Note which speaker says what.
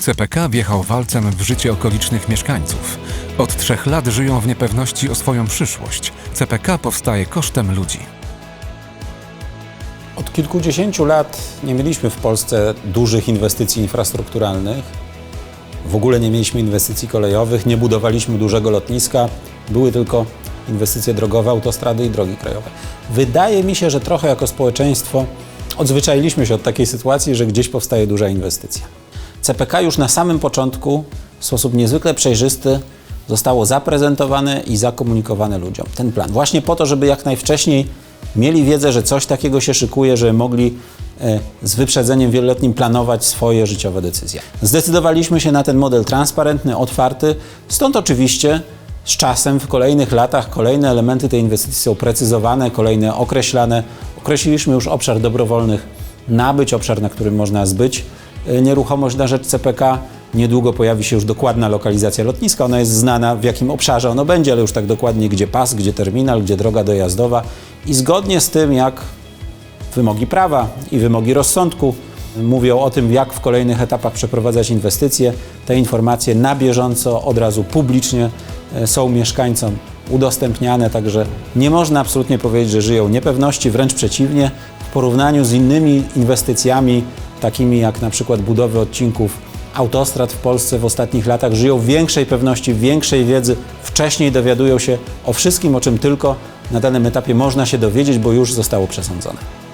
Speaker 1: CPK wjechał walcem w życie okolicznych mieszkańców. Od trzech lat żyją w niepewności o swoją przyszłość. CPK powstaje kosztem ludzi.
Speaker 2: Od kilkudziesięciu lat nie mieliśmy w Polsce dużych inwestycji infrastrukturalnych. W ogóle nie mieliśmy inwestycji kolejowych, nie budowaliśmy dużego lotniska, były tylko inwestycje drogowe, autostrady i drogi krajowe. Wydaje mi się, że trochę jako społeczeństwo odzwyczailiśmy się od takiej sytuacji, że gdzieś powstaje duża inwestycja. CPK już na samym początku w sposób niezwykle przejrzysty zostało zaprezentowane i zakomunikowane ludziom. Ten plan. Właśnie po to, żeby jak najwcześniej mieli wiedzę, że coś takiego się szykuje, że mogli e, z wyprzedzeniem wieloletnim planować swoje życiowe decyzje. Zdecydowaliśmy się na ten model transparentny, otwarty, stąd oczywiście z czasem w kolejnych latach kolejne elementy tej inwestycji są precyzowane, kolejne określane. Określiliśmy już obszar dobrowolnych nabyć, obszar, na którym można zbyć nieruchomość na rzecz CPK. Niedługo pojawi się już dokładna lokalizacja lotniska. Ona jest znana, w jakim obszarze ono będzie, ale już tak dokładnie, gdzie pas, gdzie terminal, gdzie droga dojazdowa. I zgodnie z tym, jak wymogi prawa i wymogi rozsądku mówią o tym, jak w kolejnych etapach przeprowadzać inwestycje. Te informacje na bieżąco, od razu publicznie e, są mieszkańcom udostępniane, także nie można absolutnie powiedzieć, że żyją niepewności, wręcz przeciwnie. W porównaniu z innymi inwestycjami, takimi jak na przykład budowy odcinków autostrad w Polsce w ostatnich latach, żyją w większej pewności, większej wiedzy, wcześniej dowiadują się o wszystkim, o czym tylko na danym etapie można się dowiedzieć, bo już zostało przesądzone.